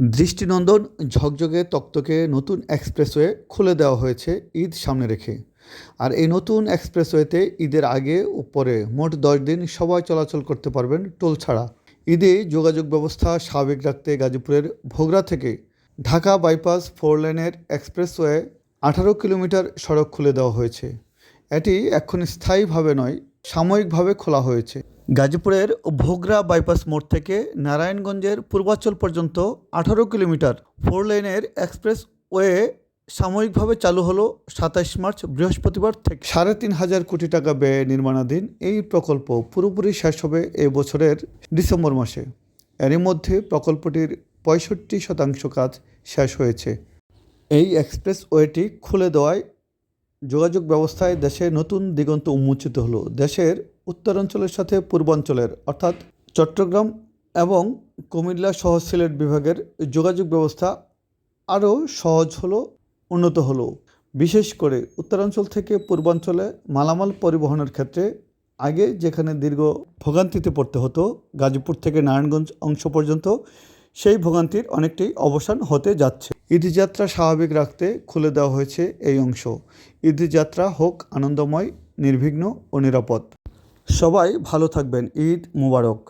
দৃষ্টিনন্দন ঝকঝকে তক্তকে নতুন এক্সপ্রেসওয়ে খুলে দেওয়া হয়েছে ঈদ সামনে রেখে। আর এই নতুন এক্সপ্রেসওয়েতে ঈদের আগে ও পরে মোট দশ দিন সবাই চলাচল করতে পারবেন টোল ছাড়া। ঈদে যোগাযোগ ব্যবস্থা স্বাভাবিক রাখতে গাজীপুরের ভোগড়া থেকে ঢাকা বাইপাস ফোর লেনের এক্সপ্রেসওয়ে আঠারো কিলোমিটার সড়ক খুলে দেওয়া হয়েছে। এটি এখন স্থায়ীভাবে নয়, সাময়িকভাবে খোলা হয়েছে। গাজীপুরের ভোগরা বাইপাস মোড় থেকে নারায়ণগঞ্জের পূর্বাঞ্চল পর্যন্ত আঠারো কিলোমিটার ফোর লেনের এক্সপ্রেস ওয়ে সাময়িকভাবে চালু হলো সাতাইশ মার্চ বৃহস্পতিবার থেকে। সাড়ে তিন হাজার কোটি টাকা ব্যয়ে নির্মাণাধীন এই প্রকল্প পুরোপুরি শেষ হবে এ বছরের ডিসেম্বর মাসে। এরই মধ্যে প্রকল্পটির পঁয়ষট্টি শতাংশ কাজ শেষ হয়েছে। এই এক্সপ্রেস ওয়েটি খুলে দেওয়ায় যোগাযোগ ব্যবস্থায় দেশে নতুন দিগন্ত উন্মোচিত হলো। দেশের উত্তরাঞ্চলের সাথে পূর্বাঞ্চলের, অর্থাৎ চট্টগ্রাম এবং কুমিল্লা সহ সিলেট বিভাগের যোগাযোগ ব্যবস্থা আরও সহজ হলো, উন্নত হলো। বিশেষ করে উত্তরাঞ্চল থেকে পূর্বাঞ্চলে মালামাল পরিবহনের ক্ষেত্রে আগে যেখানে দীর্ঘ ভোগান্তিতে পড়তে হতো, গাজীপুর থেকে নারায়ণগঞ্জ অংশ পর্যন্ত, সেই ভোগান্তির অনেকটাই অবসান হতে যাচ্ছে। ঈদযাত্রা স্বাভাবিক রাখতে খুলে দেওয়া হয়েছে এই অংশ। ঈদযাত্রা হোক আনন্দময়, নির্বিঘ্ন ও নিরাপদ। সবাই ভালো থাকবেন। ঈদ মুবারক।